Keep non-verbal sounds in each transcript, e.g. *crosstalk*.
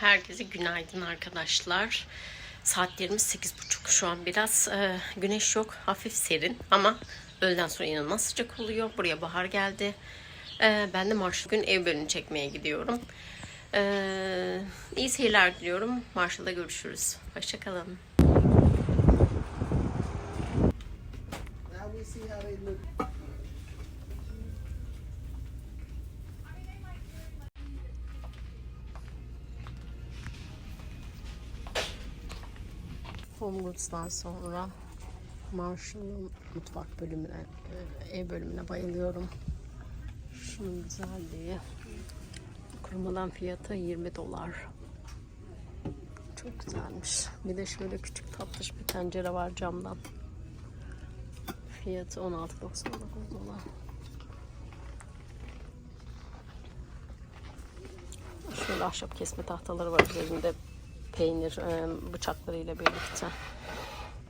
Herkese günaydın arkadaşlar. Saatlerimiz 8.30 şu an biraz e, güneş yok hafif serin ama öğleden sonra inanılmaz sıcak oluyor. Buraya bahar geldi. E, ben de Marshall gün ev bölümünü çekmeye gidiyorum. E, iyi seyirler diliyorum. Marshall'da görüşürüz. Hoşçakalın. Now we see how they look. Home sonra Marshall'ın mutfak bölümüne, e, ev bölümüne bayılıyorum. Şunun güzelliği. Kurumadan fiyatı 20 dolar. Çok güzelmiş. Bir de şöyle küçük tatlış bir tencere var camdan. Fiyatı 16.99 dolar. Şöyle ahşap kesme tahtaları var üzerinde peynir e, bıçaklarıyla birlikte.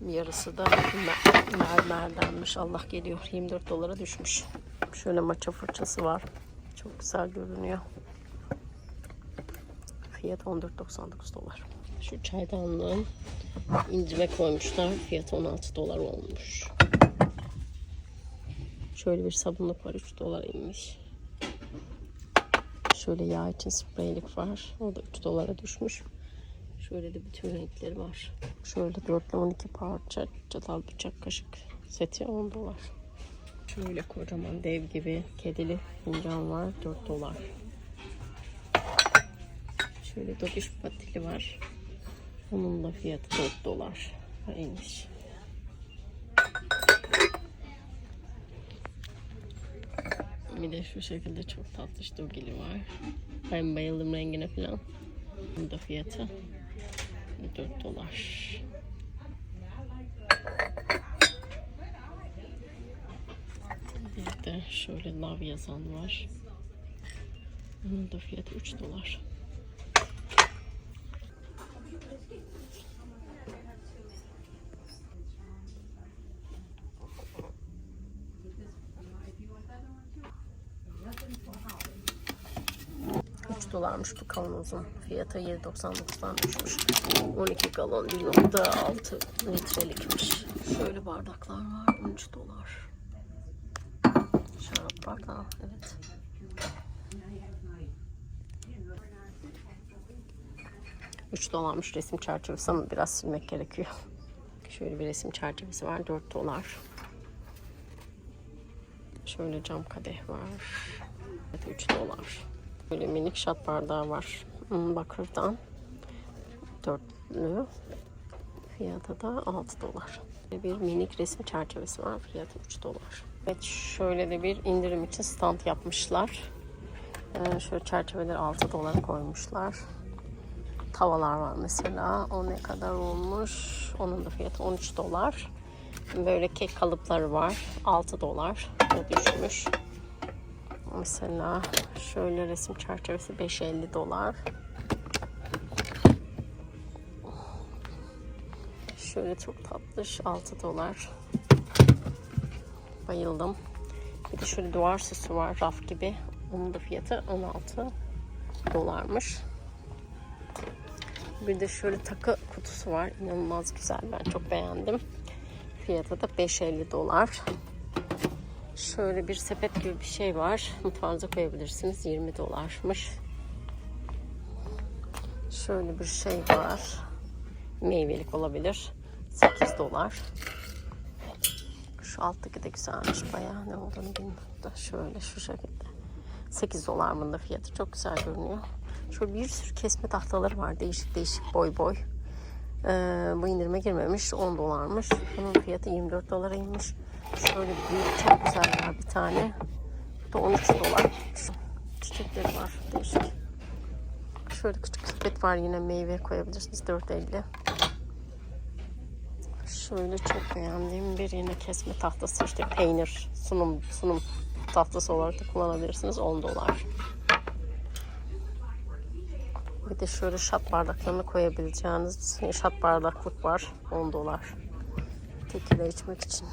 Yarısı da mer- mermerdenmiş. Allah geliyor. 24 dolara düşmüş. Şöyle maça fırçası var. Çok güzel görünüyor. Fiyat 14.99 dolar. Şu çaydanlığın indirime koymuşlar. Fiyatı 16 dolar olmuş. Şöyle bir sabunluk var. 3 dolar inmiş. Şöyle yağ için spreylik var. O da 3 dolara düşmüş. Şöyle de bütün renkleri var. Şöyle 4 ile 12 parça çatal bıçak kaşık seti 10 dolar. Şöyle kocaman dev gibi kedili fincan var 4 dolar. Şöyle dobiş patili var. Onun da fiyatı 4 dolar. İyiymiş. Bir de şu şekilde çok tatlış dogili var. Ben bayıldım rengine falan. Bunun da fiyatı 4 dolar. Bir de şöyle lav yazan var. Bunun da fiyatı 3 dolar. Üç dolarmış bu kavanozun. Fiyatı 7.99'dan düşmüş. 12 galon 1.6 litrelikmiş. Şöyle bardaklar var. 13 dolar. Şarap bardağı. Evet. Üç dolarmış resim çerçevesi ama biraz silmek gerekiyor. Şöyle bir resim çerçevesi var. 4 dolar. Şöyle cam kadeh var. Evet 3 dolar. Böyle minik şat bardağı var. Hmm, Bakırdan. Dörtlü. Fiyatı da 6 dolar. Bir minik resim çerçevesi var. Fiyatı 3 dolar. Evet şöyle de bir indirim için stand yapmışlar. Ee, şöyle çerçeveleri 6 dolara koymuşlar. Tavalar var mesela. O ne kadar olmuş? Onun da fiyatı 13 dolar. Böyle kek kalıpları var. 6 dolar. O düşmüş. Mesela şöyle resim çerçevesi 5.50 dolar. Şöyle çok tatlış 6 dolar. Bayıldım. Bir de şöyle duvar süsü var raf gibi. Onun da fiyatı 16 dolarmış. Bir de şöyle takı kutusu var. İnanılmaz güzel. Ben çok beğendim. Fiyatı da 5.50 dolar. Şöyle bir sepet gibi bir şey var. Mutfağınıza koyabilirsiniz. 20 dolarmış. Şöyle bir şey var. Meyvelik olabilir. 8 dolar. Şu alttaki de güzelmiş bayağı. Ne olduğunu bilmiyorum da. Şöyle şu şekilde. 8 dolar bunun da fiyatı. Çok güzel görünüyor. Şöyle bir sürü kesme tahtaları var. Değişik değişik boy boy. Ee, bu indirime girmemiş. 10 dolarmış. Bunun fiyatı 24 dolara inmiş. Şöyle büyük çok güzel var bir tane. Bu da 13 dolar. Çiçekleri var. Değişik. Şöyle küçük sepet var yine meyve koyabilirsiniz. 4.50. Şöyle çok beğendiğim bir yine kesme tahtası işte peynir sunum sunum tahtası olarak da kullanabilirsiniz 10 dolar. Bir de şöyle şat bardaklarını koyabileceğiniz şat bardaklık var 10 dolar. Tekila içmek için.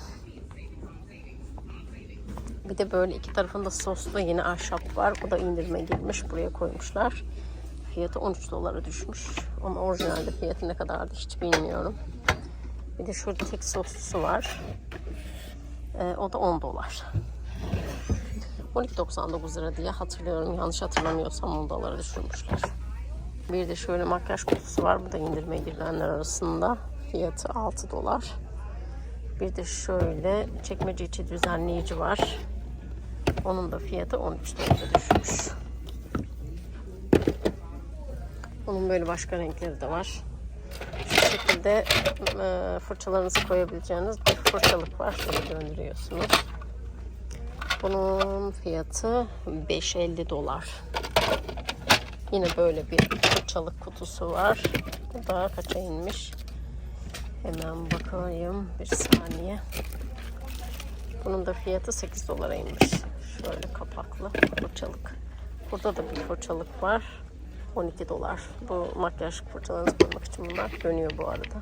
Bir de böyle iki tarafında soslu yine ahşap var. O da indirime girmiş. Buraya koymuşlar. fiyatı 13 dolara düşmüş. Ama orijinalde fiyatı ne kadardı hiç bilmiyorum. Bir de şurada tek soslusu var. Ee, o da 10 dolar. 12.99 lira diye hatırlıyorum. Yanlış hatırlamıyorsam 10 dolara düşürmüşler. Bir de şöyle makyaj kutusu var. Bu da indirmeye girilenler arasında. Fiyatı 6 dolar. Bir de şöyle çekmece içi düzenleyici var. Onun da fiyatı 13 dolara düşmüş. Bunun böyle başka renkleri de var. Şu şekilde e, fırçalarınızı koyabileceğiniz bir fırçalık var. Şöyle döndürüyorsunuz. Bunun fiyatı 5.50 dolar. Yine böyle bir fırçalık kutusu var. Bu da kaça inmiş? Hemen bakayım bir saniye. Bunun da fiyatı 8 dolara inmiş. Şöyle kapaklı fırçalık. Burada da bir fırçalık var. 12 dolar. Bu makyaj fırçalarınızı koymak için bunlar dönüyor bu arada.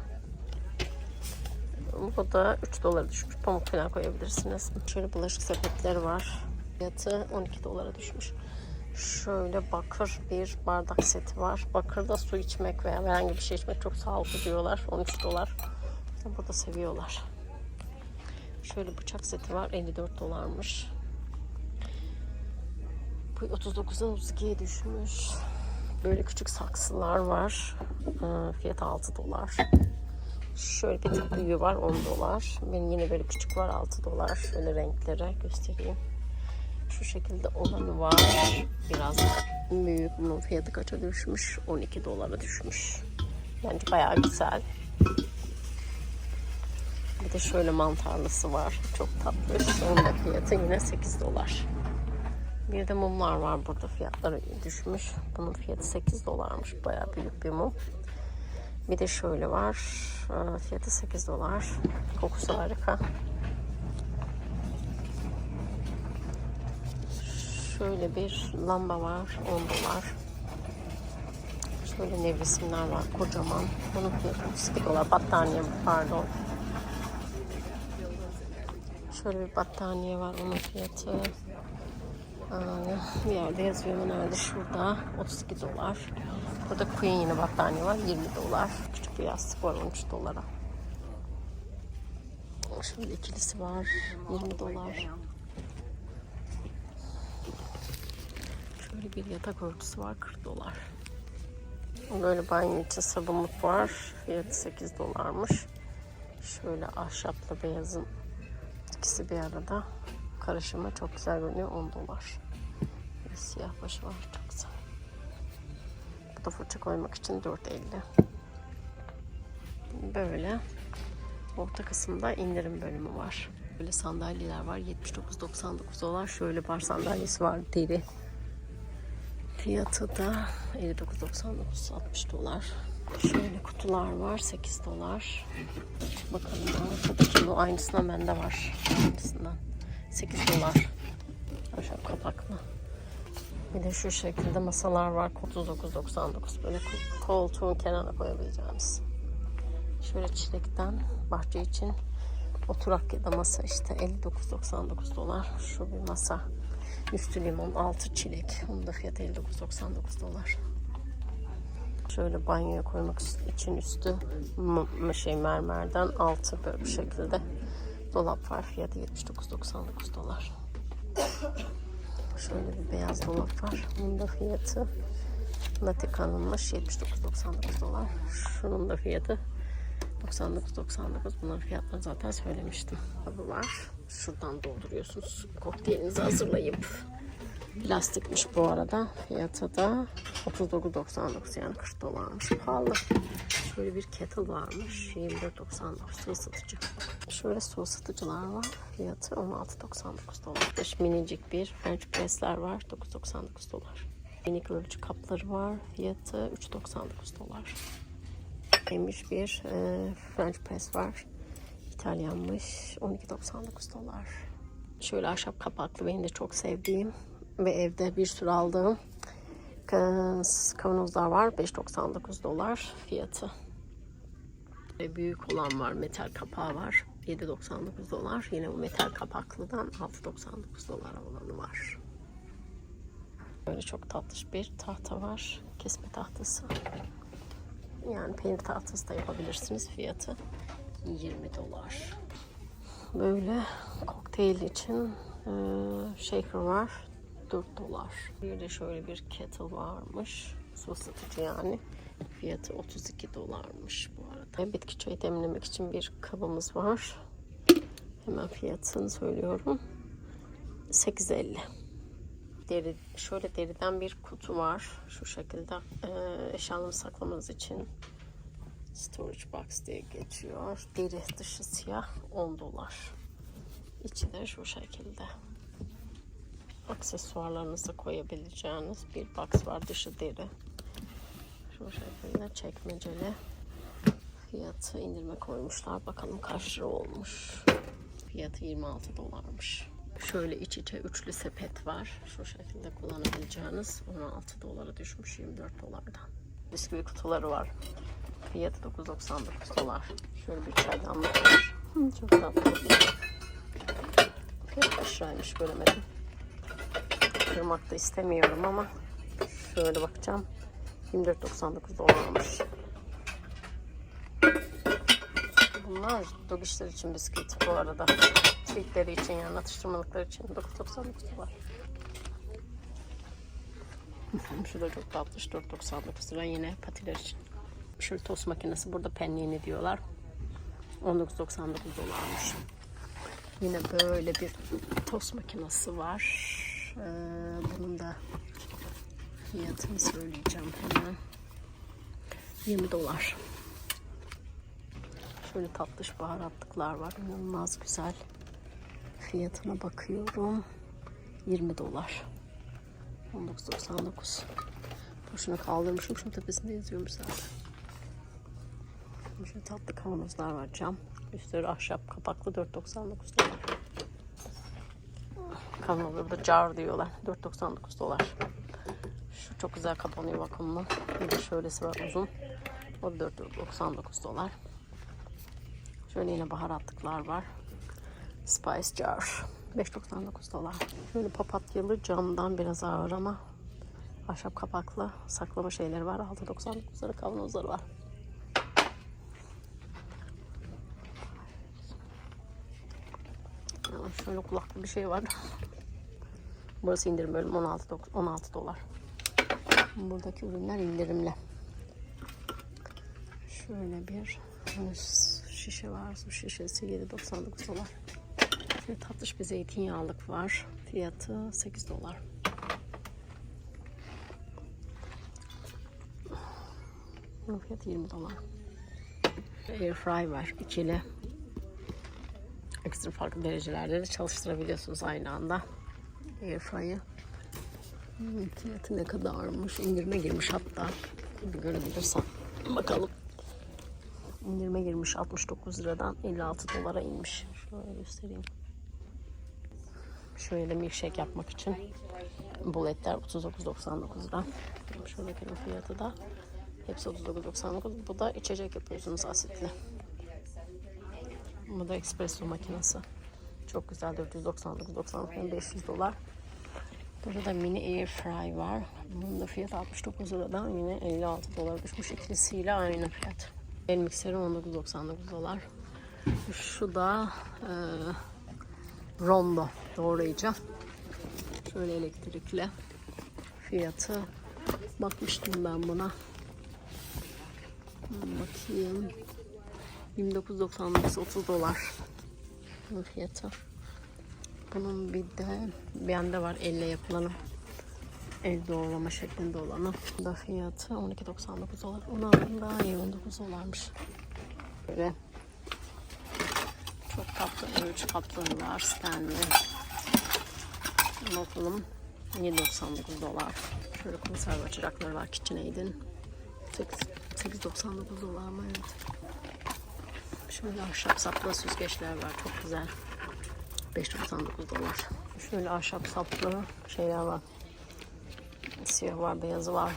Bu da 3 dolara düşmüş. Pamuk falan koyabilirsiniz. Şöyle bulaşık sepetleri var. Fiyatı 12 dolara düşmüş. Şöyle bakır bir bardak seti var. Bakırda su içmek veya herhangi bir şey içmek çok sağlıklı diyorlar. 13 dolar. Burada seviyorlar. Şöyle bıçak seti var. 54 dolarmış. Bu 39'dan 32'ye düşmüş. Böyle küçük saksılar var. Ee, Fiyat 6 dolar. Şöyle bir tık var 10 dolar. Benim yine böyle küçük var 6 dolar. Şöyle renklere göstereyim. Şu şekilde olanı var. Biraz büyük. Bunun fiyatı kaça düşmüş? 12 dolara düşmüş. Bence bayağı güzel. Bir de şöyle mantarlısı var. Çok tatlı. Onun da fiyatı yine 8 dolar. Bir de mumlar var burada. Fiyatları düşmüş. Bunun fiyatı 8 dolarmış. Bayağı büyük bir mum. Bir de şöyle var. Ee, Fiyatı 8 dolar. Kokusu harika. Şöyle bir lamba var. 10 dolar. Şöyle nevresimler var. Kocaman. Bunun fiyatı 32 dolar. Battaniye pardon. Şöyle bir battaniye var. Onun fiyatı bir yerde yazıyor nerede? Şurada 32 dolar. Burada Queen yine battaniye var 20 dolar. Küçük bir yastık var 13 dolara. Şöyle ikilisi var 20 dolar. Şöyle bir yatak örtüsü var 40 dolar. Böyle banyo için sabunluk var. Fiyatı 8 dolarmış. Şöyle ahşapla beyazın ikisi bir arada karışımı çok güzel görünüyor 10 dolar. Bir siyah başı var çok güzel. Bu da fırça koymak için 4.50. Böyle orta kısımda indirim bölümü var. Böyle sandalyeler var 79.99 dolar. Şöyle bar sandalyesi var deri. Fiyatı da 59.99 60 dolar. Şöyle kutular var 8 dolar. Bakalım arkadaki bu aynısından bende var. Aynısından. 8 dolar. Aşağı kapaklı. Bir de şu şekilde masalar var. 39.99 böyle ko- koltuğun kenarına koyabileceğimiz. Şöyle çilekten bahçe için oturak ya da masa işte 59.99 dolar. Şu bir masa. Üstü limon, altı çilek. Onun da fiyatı 59.99 dolar. Şöyle banyoya koymak için üstü şey mermerden altı böyle bir şekilde dolap var. Fiyatı 79.99 dolar. Şöyle bir beyaz dolap var. Bunun da fiyatı Natik alınmış 79.99 dolar. Şunun da fiyatı 99.99. Bunların fiyatlarını zaten söylemiştim. Bu var. Şuradan dolduruyorsunuz. Kokteylinizi hazırlayıp Plastikmiş bu arada. Fiyatı da 39.99 yani 40 dolarmış. Pahalı. Şöyle bir kettle varmış. 24.99 su ısıtıcı. Şöyle su ısıtıcılar var. Fiyatı 16.99 dolar. Beş minicik bir French press'ler var. 9.99 dolar. Minik ölçü kapları var. Fiyatı 3.99 dolar. Emiş bir e, French press var. İtalyanmış. 12.99 dolar. Şöyle ahşap kapaklı benim de çok sevdiğim ve evde bir sürü aldığım ka- kavanozlar var. 5.99 dolar fiyatı. Ve büyük olan var. Metal kapağı var. 7.99 dolar. Yine bu metal kapaklıdan 6.99 dolar olanı var. Böyle çok tatlış bir tahta var. Kesme tahtası. Yani peynir tahtası da yapabilirsiniz. Fiyatı 20 dolar. Böyle kokteyl için e, shaker var. 4 dolar. Bir de şöyle bir kettle varmış. Su ısıtıcı yani. Fiyatı 32 dolarmış bu arada. Bitki çayı demlemek için bir kabımız var. Hemen fiyatını söylüyorum. 8.50. Deri, şöyle deriden bir kutu var. Şu şekilde e, eşyalarını saklamanız için storage box diye geçiyor. Deri dışı siyah 10 dolar. İçi de şu şekilde. Aksesuarlarınızı koyabileceğiniz bir box var. Dışı deri. Şu şekilde çekmeceli. Fiyatı indirme koymuşlar. Bakalım kaç lira olmuş. Fiyatı 26 dolarmış. Şöyle iç içe üçlü sepet var. Şu şekilde kullanabileceğiniz 16 dolara düşmüş 24 dolardan. Bisküvi kutuları var. Fiyatı 9.99 dolar. Şöyle bir çaydanlık var. Çok tatlı. Fiyat kaç liraymış göremedim. Kırmak da istemiyorum ama şöyle bakacağım. 24.99 dolarmış. Bunlar dog işleri için bisküvit bu arada. Treatleri için yani atıştırmalıkları için 9.99 dolar. *laughs* Şu da çok tatlı 4.99 lira yine patiler için. Şöyle tost makinesi burada penliğini diyorlar. 19.99 dolarmış. Yine böyle bir tost makinesi var. Ee, bunun da fiyatını söyleyeceğim hemen. 20 dolar. Şöyle tatlış baharatlıklar var. İnanılmaz güzel. Fiyatına bakıyorum. 20 dolar. 19.99. Boşuna kaldırmışım. Şunun tepesinde yazıyormuş zaten. Şöyle tatlı kavanozlar var cam. Üstleri ahşap kapaklı 4.99 dolar. Kavanozda da jar diyorlar. 4.99 dolar. Şu çok güzel kapanıyor vakumlu. Bir de şöylesi var uzun. O da 4.99 dolar. Şöyle yine baharatlıklar var. Spice jar. 5.99 dolar. Şöyle papatyalı camdan biraz ağır ama ahşap kapaklı saklama şeyleri var. 6.99 lira kavanozları var. Şöyle kulaklı bir şey var. Burası indirim bölüm 16, dok- 16 dolar. Buradaki ürünler indirimli. Şöyle bir şişe var. Su şişesi 7.99 dolar. Şöyle tatlış bir zeytinyağlık var. Fiyatı 8 dolar. Bunun fiyatı 20 dolar. Airfry var. ikili. Ekstra farklı derecelerde de çalıştırabiliyorsunuz aynı anda. Airfry'ı. Hmm, Fiyatı ne kadarmış? İndirime girmiş hatta. Bir görebilirsen. Bakalım. İndirime girmiş 69 liradan 56 dolara inmiş. Şöyle göstereyim. Şöyle milkshake yapmak için bu etler 39.99 lira. Şuradakinin fiyatı da hepsi 39.99. Bu da içecek yapıyorsunuz asitli. Bu da espresso makinesi. Çok güzel 499.99 500 dolar. Burada da mini air fry var. Bunun da fiyatı 69 liradan yine 56 dolar düşmüş. İkisiyle aynı fiyat. El mikseri 19.99 dolar. Şu da e, rondo doğrayıcı. Şöyle elektrikli. Fiyatı bakmıştım ben buna. Bakayım. 29.99 30 dolar. Fiyatı. Bunun bir de bende var elle yapılanı. El doğrama şeklinde olanı. Bu da fiyatı 12.99 dolar. Onu aldım daha iyi 19 dolarmış. Böyle çok tatlı ölçü kapları var. Stanley. Bakalım 7.99 dolar. Şöyle konserve açacakları var KitchenAid'in. 8.99 dolar mı? Evet. Şöyle ahşap saplı süzgeçler var. Çok güzel. 5.99 dolar. Şöyle ahşap saplı şeyler var. Siyah var, beyazı var.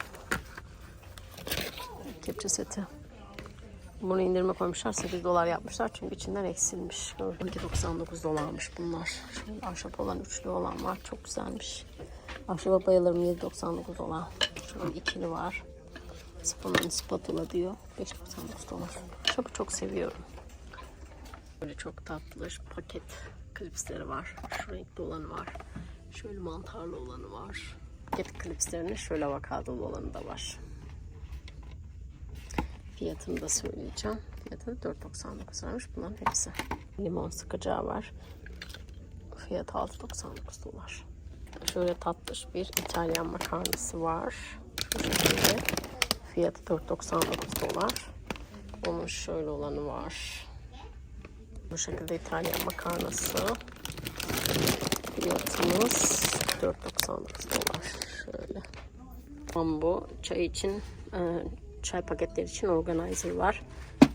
Kepçe seti. Bunu indirme koymuşlar. 8 dolar yapmışlar. Çünkü içinden eksilmiş. 12.99 dolarmış bunlar. Şöyle ahşap olan, üçlü olan var. Çok güzelmiş. Ahşaba bayılırım 7.99 dolar. Şöyle ikili var. Spatula, spatula diyor. 5.99 dolar. Çok çok seviyorum. Böyle çok tatlı paket klipsleri var. Şu renkli olanı var. Şöyle mantarlı olanı var. Paket klipslerinin şöyle avokadolu olanı da var. Fiyatını da söyleyeceğim. Fiyatı da 4.99 vermiş bunların hepsi. Limon sıkacağı var. Fiyatı 6.99 dolar. Şöyle tatlış bir İtalyan makarnası var. Şu. Fiyatı 4.99 dolar. Onun şöyle olanı var. Bu şekilde İtalyan makarnası. Fiyatımız 4.99 dolar. Şöyle. Bambu çay için e, çay paketleri için organizer var.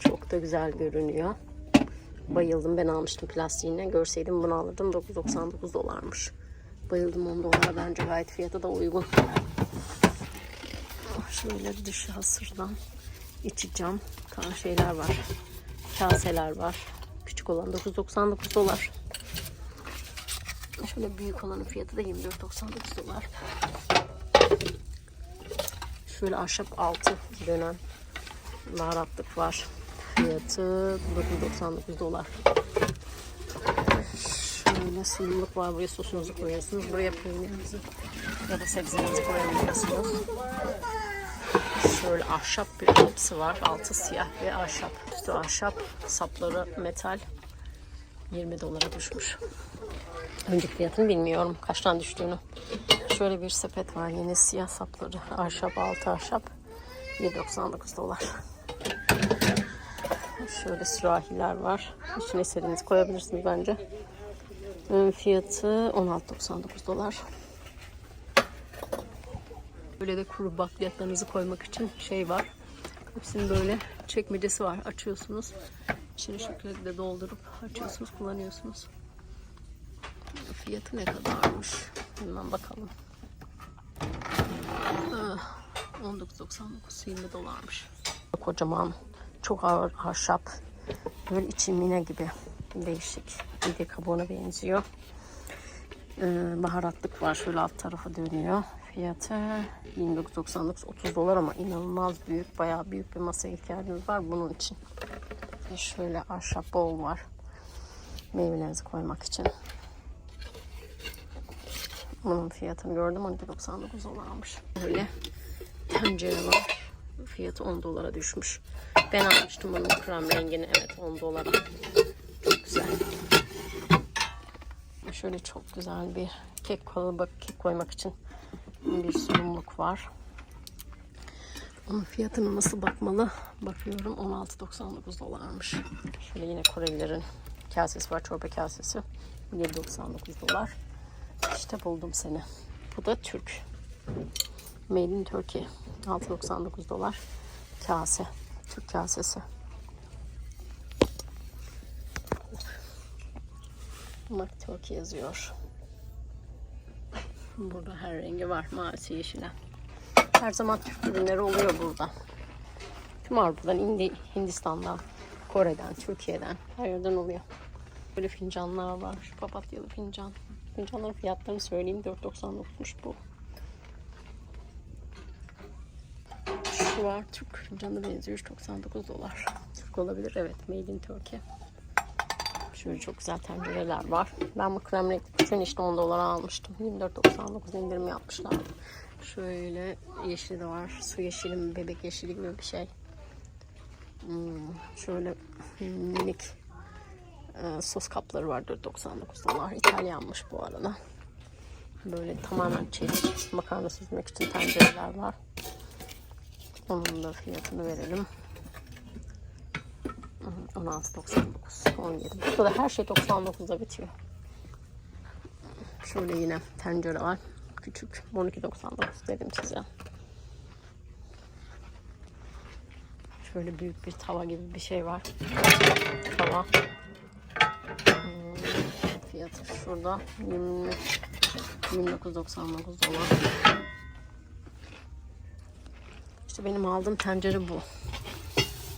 Çok da güzel görünüyor. Bayıldım. Ben almıştım plastiğine. Görseydim bunu alırdım. 9.99 dolarmış. Bayıldım 10 dolara. Bence gayet fiyatı da uygun. Şöyle dışı hasırdan içi cam şeyler var. Kaseler var. Küçük olan 9.99 dolar. Şöyle büyük olanın fiyatı da 24.99 dolar. Şöyle ahşap altı dönen baharatlık var. Fiyatı 9.99 dolar. Şöyle sunumluk var. Buraya sosunuzu koyuyorsunuz. Buraya peynirinizi ya da sebzenizi koyabiliyorsunuz. Şöyle ahşap bir hepsi var. Altı siyah ve ahşap. Üstü ahşap. Sapları metal. 20 dolara düşmüş. Önceki fiyatını bilmiyorum. Kaçtan düştüğünü. Şöyle bir sepet var. Yine siyah sapları. Ahşap, altı ahşap. 7.99 dolar. Şöyle sürahiler var. İçine istediğinizi koyabilirsiniz bence. Ön fiyatı 16.99 dolar. Böyle de kuru bakliyatlarınızı koymak için şey var. Hepsinin böyle çekmecesi var. Açıyorsunuz. İçine şekilde doldurup açıyorsunuz, kullanıyorsunuz. Fiyatı ne kadarmış? Hemen bakalım. Ah, 19.99 20 dolarmış. Kocaman, çok ağır ahşap. Böyle içi mine gibi değişik. Bir de kabuğuna benziyor. Ee, baharatlık var. Şöyle alt tarafı dönüyor. Fiyatı 29.99 30 dolar ama inanılmaz büyük. Bayağı büyük bir masaya ihtiyacınız var bunun için. Ve şöyle ahşap bol var. Meyvelerinizi koymak için. Bunun fiyatını gördüm 12.99 dolarmış. Böyle tencere var. Fiyatı 10 dolara düşmüş. Ben almıştım bunun krem rengini. Evet 10 dolara. Çok güzel. Şöyle çok güzel bir kek kalıbı kek koymak için bir sunumluk var. Onun fiyatına nasıl bakmalı? Bakıyorum 16.99 dolarmış. Şöyle yine Korelilerin kasesi var. Çorba kasesi. 7.99 dolar. İşte buldum seni. Bu da Türk. Made in Turkey. 6.99 dolar. Kase. Türk kasesi. Bak Turkey yazıyor. Burada her rengi var. Mavisi, yeşile. Her zaman Türk ürünleri oluyor burada. Tüm Avrupa'dan, Hindi, Hindistan'dan, Kore'den, Türkiye'den her yerden oluyor. Böyle fincanlar var. Şu papatyalı fincan. Fincanların fiyatlarını söyleyeyim. 4.99'muş bu. Şu var. Türk fincanı benziyor. 3.99 dolar. Türk olabilir. Evet. Made in Turkey. Şöyle çok güzel tencereler var. Ben bu krem renkli küçüğün işte 10 dolara almıştım. 24.99 indirim yapmışlar. Şöyle yeşili de var. Su yeşili mi, bebek yeşili gibi bir şey. Hmm, şöyle minik e, sos kapları var 4.99 dolar. İtalyanmış bu arada. Böyle tamamen çelik makarna süzmek için tencereler var. Onun da fiyatını verelim. 16.99 17. Burada da her şey 99'da bitiyor. Şöyle yine tencere var. Küçük. 12.99 dedim size. Şöyle büyük bir tava gibi bir şey var. Tava. Hmm, Fiyatı şurada 20 29.99 dolar. İşte benim aldığım tencere bu.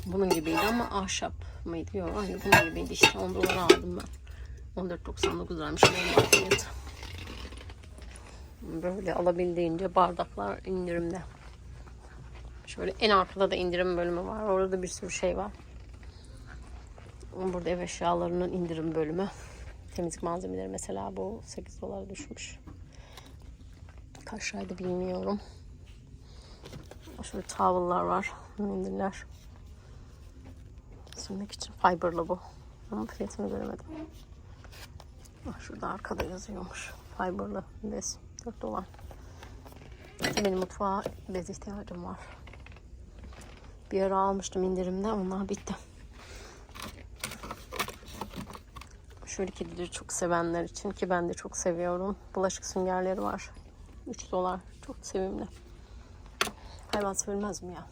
Bunun gibiydi ama ahşap mıydı? Yok aynı bunun gibiydi işte 10 dolara aldım ben. 14.99 liraymış normal fiyatı. Böyle alabildiğince bardaklar indirimde. Şöyle en arkada da indirim bölümü var. Orada da bir sürü şey var. Burada ev eşyalarının indirim bölümü. Temizlik malzemeleri mesela bu 8 dolara düşmüş. Kaç ayda bilmiyorum. Şöyle towel'lar var. Mendiller. Silmek için fiberlı bu. Ama fiyatını göremedim. Ah, şurada arkada yazıyormuş. Fiberlı bez. 4 dolar. Benim mutfağa bez ihtiyacım var. Bir ara almıştım indirimde. Onlar bitti. Şöyle kedileri çok sevenler için ki ben de çok seviyorum. Bulaşık süngerleri var. 3 dolar. Çok sevimli. Hayvan sevilmez mi ya?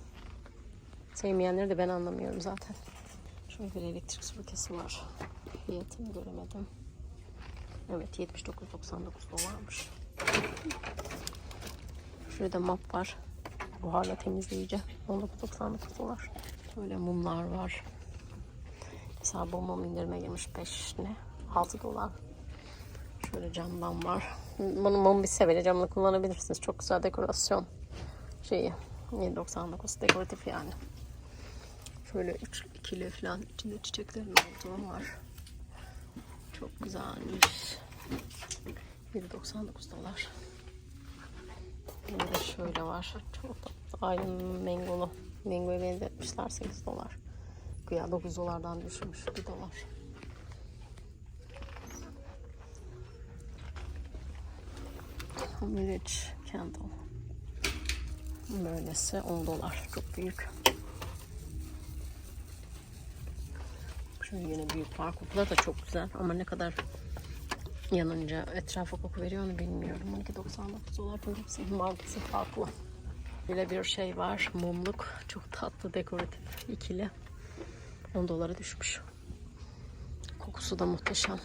Sevmeyenleri de ben anlamıyorum zaten. Bir elektrik süpürgesi var. Fiyatını göremedim. Evet 79.99 dolarmış. Şurada mop var. Buharla temizleyici. 19.99 dolar. Böyle mumlar var. Mesela bu mum indirime girmiş 5 ne? 6 dolar. Şöyle camdan var. Bunu mum bir seveli camını kullanabilirsiniz. Çok güzel dekorasyon şeyi. 7.99 dekoratif yani. Şöyle üç, ikili falan içinde çiçeklerin olduğu var. Çok güzelmiş. 7.99 dolar. Burada şöyle var. Çok tatlı. Aynı mangolu. Mangoya benzetmişler 8 dolar. Güya 9 dolardan düşmüş 1 dolar. Village Candle. Böylesi 10 dolar. Çok büyük. Şöyle yine büyük var. Kokular da çok güzel ama ne kadar yanınca etrafa koku veriyor onu bilmiyorum. 12.99 dolar çünkü hepsinin markası farklı. Böyle bir şey var. Mumluk. Çok tatlı dekoratif. ikili. 10 dolara düşmüş. Kokusu da muhteşem.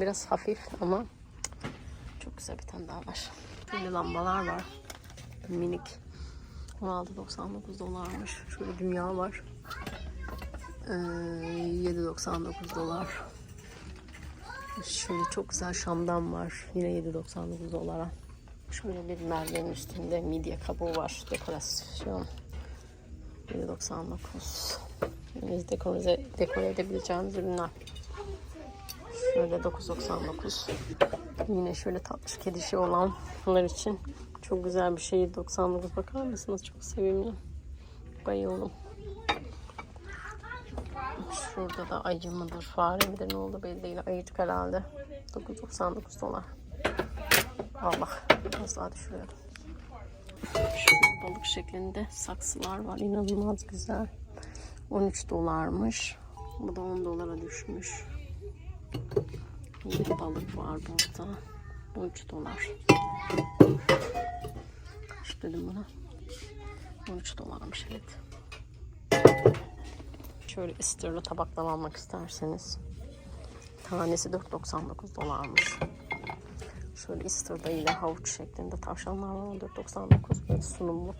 Biraz hafif ama çok güzel bir tane daha var. Böyle lambalar var. Minik. 16.99 dolarmış. Şöyle dünya var. Ee, 7.99 dolar. Şöyle çok güzel şamdan var. Yine 7.99 dolara. Şöyle bir merdivenin üstünde midye kabuğu var. Dekorasyon. 7.99. Biz dekore, dekore edebileceğimiz ürünler. Şöyle 9.99. Yine şöyle tatlış kedişi olanlar için çok güzel bir şey. 99 bakar mısınız? Çok sevimli. Bayıldım. Şurada da ayı mıdır, fare midir, ne oldu belli değil. Ayıcık herhalde. 9.99 dolar. Allah, asla düşürüyorum. Şöyle balık şeklinde saksılar var. İnanılmaz güzel. 13 dolarmış. Bu da 10 dolara düşmüş. Bir balık var burada. 13 dolar. Kaç dedim buna? 13 dolarmış evet. Şöyle ısırlı tabaklar almak isterseniz. Tanesi 4.99 dolarmış. Şöyle ısırda yine havuç şeklinde tavşanlar var 14.99 böyle sunumluk.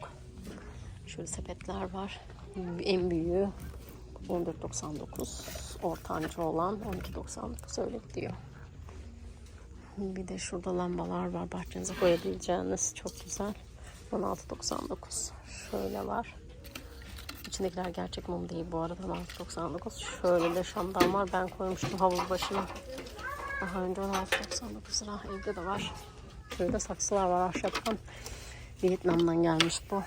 Şöyle sepetler var. En büyüğü 14.99. Ortanca olan 12.99 öyle gidiyor. Bir de şurada lambalar var. Bahçenize koyabileceğiniz çok güzel. 16.99. Şöyle var. İçindekiler gerçek mum değil bu arada 16.99. Şöyle de şamdan var. Ben koymuştum havuz başına. Daha önce 16.99 lira. Evde de var. Şöyle de saksılar var ahşaptan. Vietnam'dan gelmiş bu.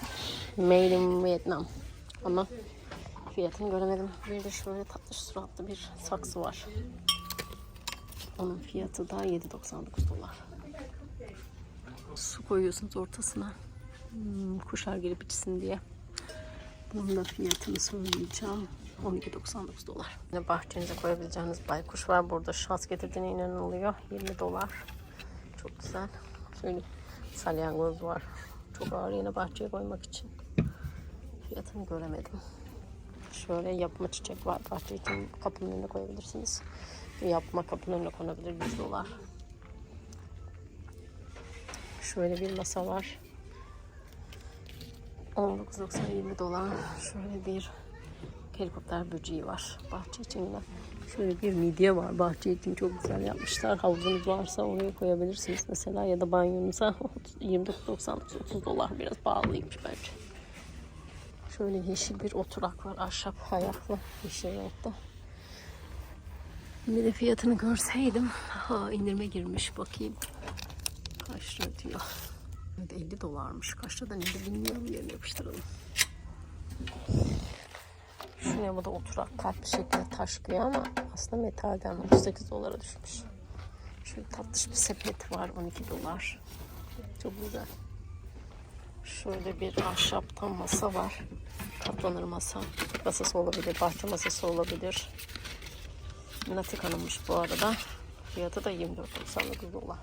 Made in Vietnam. Ama fiyatını göremedim. Bir de şöyle tatlış suratlı bir saksı var. Onun fiyatı da 7.99 dolar. Su koyuyorsunuz ortasına. Hmm, kuşlar gelip içsin diye. Bunun da fiyatını söyleyeceğim. 12.99 dolar. Yine bahçenize koyabileceğiniz baykuş var. Burada şans getirdiğine inanılıyor. 20 dolar. Çok güzel. Şöyle salyangoz var. Çok ağır yine bahçeye koymak için. Fiyatını göremedim. Şöyle yapma çiçek var. Bahçe için kapının önüne koyabilirsiniz. Yapma kapının önüne konabilir 100 dolar. Şöyle bir masa var. 19.90 20 dolar. Şöyle bir helikopter böceği var bahçe için yine. Şöyle bir midye var bahçe için çok güzel yapmışlar. Havuzunuz varsa oraya koyabilirsiniz mesela ya da banyonuza *laughs* 29.99 30 dolar biraz pahalıymış bence. Şöyle yeşil bir oturak var ahşap ayaklı yeşil renkte. Bir de fiyatını görseydim. Ha indirime girmiş bakayım. Kaç lira diyor. Evet 50 dolarmış. Kaç liradan indi bilmiyorum. Yerine yapıştıralım. Şuraya bu da oturak kalp şeklinde taş gibi ama aslında metalden 38 dolara düşmüş. Şöyle tatlış bir sepet var 12 dolar. Çok güzel. Şöyle bir ahşaptan masa var. Katlanır masa. Masası olabilir, bahçe masası olabilir. Natika'nınmış bu arada. Fiyatı da 24.99 dolar.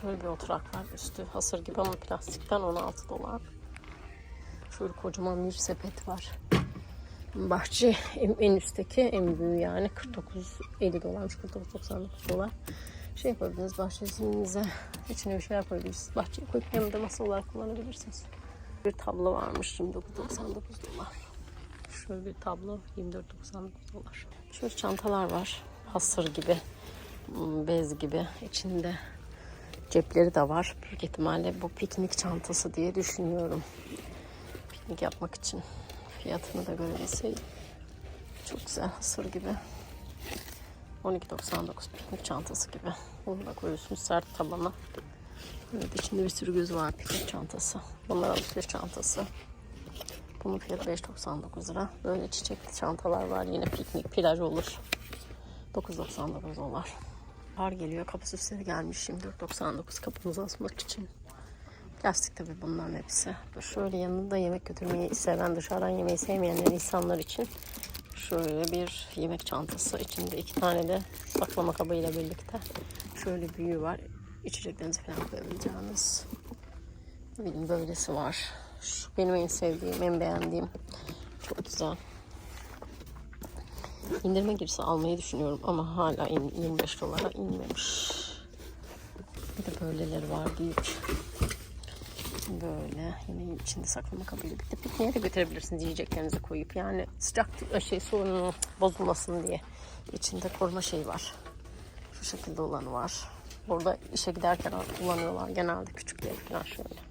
Şöyle bir oturak var. Üstü hasır gibi ama plastikten 16 dolar. Şöyle kocaman bir sepet var. Bahçe en, en üstteki en büyüğü yani 49.50 dolarmış 49.99 dolar. Şey yapabilirsiniz bahçesinize içine bir şeyler koyabilirsiniz. Bahçeye koyup hem de masa olarak kullanabilirsiniz. Bir tablo varmış 29.99 dolar. Şöyle bir tablo 24.99 dolar. Şöyle çantalar var. Hasır gibi, hmm, bez gibi. içinde cepleri de var. Büyük ihtimalle bu piknik çantası diye düşünüyorum. Piknik yapmak için. Fiyatını da görebilseydim. Çok güzel hasır gibi. 12.99 piknik çantası gibi. Bunu da koyuyorsunuz sert tabana. Evet içinde bir sürü göz var piknik çantası. Bunlar alışveriş çantası. Bunun fiyatı 5.99 lira. Böyle çiçekli çantalar var. Yine piknik, plaj olur. 9.99 dolar. Kar geliyor. Kapı süsleri gelmiş. 24.99 kapınızı asmak için. Plastik tabii bunların hepsi. Şöyle yanında yemek götürmeyi seven, dışarıdan yemeği sevmeyenler insanlar için şöyle bir yemek çantası. içinde iki tane de saklama kabıyla birlikte. Şöyle büyüğü var. İçeceklerinizi falan koyabileceğiniz. Bileyim böylesi var. Şu benim en sevdiğim, en beğendiğim. Çok güzel. İndirime girse almayı düşünüyorum ama hala in- 25 dolara inmemiş. Bir de böyleleri var büyük. Böyle yine içinde saklama kabıyla bir de pikniğe de götürebilirsiniz yiyeceklerinizi koyup. Yani sıcak şey sorunu bozulmasın diye. İçinde koruma şey var. Şu şekilde olanı var. Burada işe giderken kullanıyorlar genelde küçükleri falan şöyle.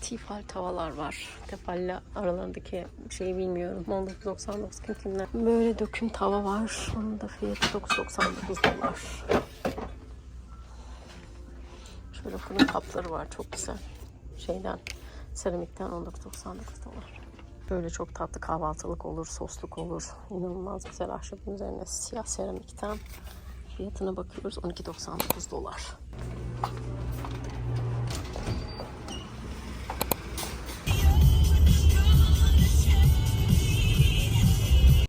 Tifal tavalar var. Tefalle aralarındaki şeyi bilmiyorum. 1999 kim kimler. Böyle döküm tava var. Onun da fiyatı 999 dolar. Şöyle fırın kapları var. Çok güzel. Şeyden, seramikten 1999 dolar. Böyle çok tatlı kahvaltılık olur, sosluk olur. İnanılmaz güzel ahşabın üzerine siyah seramikten. Fiyatına bakıyoruz 12.99 dolar.